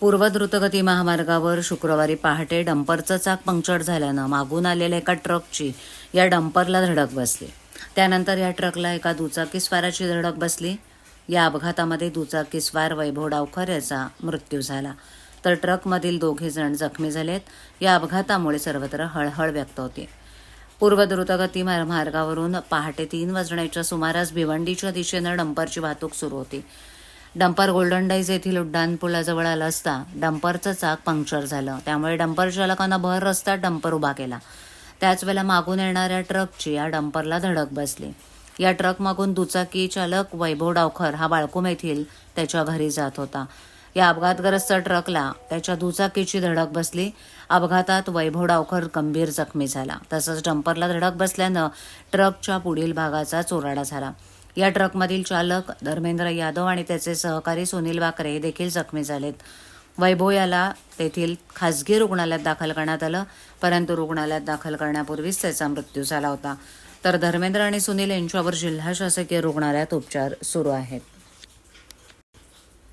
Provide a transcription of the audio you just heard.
पूर्व द्रुतगती महामार्गावर शुक्रवारी पहाटे डंपरचं चाक पंक्चर झाल्यानं मागून आलेल्या एका ट्रकची या डंपरला धडक बसली. त्यानंतर या ट्रकला एका दुचाकीस्वाराची धडक बसली. या अपघातामध्ये दुचाकीस्वार वैभव डावखर याचा मृत्यू झाला. तर ट्रकमधील दोघे जण जखमी झालेत. या अपघातामुळे सर्वत्र हळहळ व्यक्त होते. पूर्व द्रुतगती मार्गावरून पहाटे तीन वाजण्याच्या सुमारास भिवंडीच्या दिशेनं डंपरची वाहतूक सुरू होती. डंपर गोल्डन डाईज येथील उड्डाणपुलाजवळ आला असता डंपरचं चाक पंक्चर झालं. त्यामुळे डंपर चालकानं भर रस्त्यात डंपर उभा केला. त्याच वेळेला मागून येणाऱ्या ट्रकची या डंपरला धडक बसली. या ट्रक मागून दुचाकी चालक वैभव डावखर हा बाळकुम येथील त्याच्या घरी जात होता. या अपघातग्रस्त ट्रकला त्याच्या दुचाकीची धडक बसली. अपघातात वैभव डावखर गंभीर जखमी झाला. तसंच डंपरला धडक बसल्यानं ट्रकच्या पुढील भागाचा चोराडा झाला. या ट्रकमधील चालक धर्मेंद्र यादव आणि त्याचे सहकारी सुनील वाकरे हे देखील जखमी झालेत. वैभव याला तेथील खासगी रुग्णालयात दाखल करण्यात आलं परंतु रुग्णालयात दाखल करण्यापूर्वीच त्याचा मृत्यू झाला होता. तर धर्मेंद्र आणि सुनील यांच्यावर जिल्हा शासकीय रुग्णालयात उपचार सुरू आहेत.